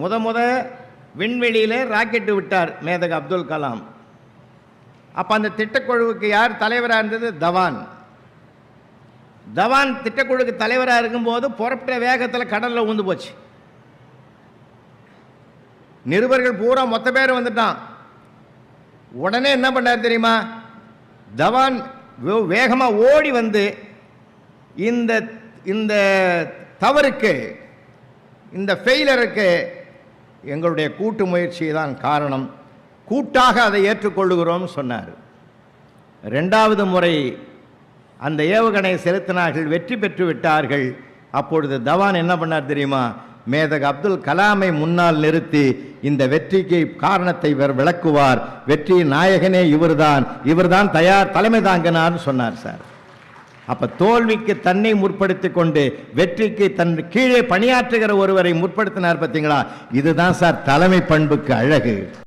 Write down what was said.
முத முத விண்வெளியில் ராக்கெட்டு விட்டார் மேதக அப்துல் கலாம். அப்போ அந்த திட்டக்குழுவுக்கு யார் தலைவராக இருந்தது? தவான். தவான் திட்டக்குழுக்கு தலைவராக இருக்கும்போது புறப்பட்ட வேகத்தில் கடலில் ஊந்து போச்சு. நிருபர்கள் பூரா மொத்த பேர் வந்துட்டான். உடனே என்ன பண்ணார் தெரியுமா? தவான் வேகமாக ஓடி வந்து இந்த இந்த தவறுக்கு இந்த ஃபெயிலருக்கு எங்களுடைய கூட்டு முயற்சி தான் காரணம். கூட்டாக அதை ஏற்றுக்கொள்ளுகிறோம் சொன்னார். ரெண்டாவது முறை அந்த ஏவுகணை செலுத்தினார்கள் வெற்றி பெற்று விட்டார்கள். அப்பொழுது தவான் என்ன பண்ணார் தெரியுமா? மேதக அப்துல் கலாமை முன்னால் நிறுத்தி இந்த வெற்றிக்கு காரணத்தை இவர் விளக்குவார். வெற்றியின் நாயகனே இவர்தான். இவர்தான் தயார் தலைமை தாங்கினார்னு சொன்னார் சார். அப்ப தோல்விக்கு தன்னை முற்படுத்தி கொண்டு வெற்றிக்கு தன் கீழே பணியாற்றுகிற ஒருவரை முற்படுத்தினார் பார்த்தீங்களா? இதுதான் சார் தலைமை பண்புக்கு அழகு.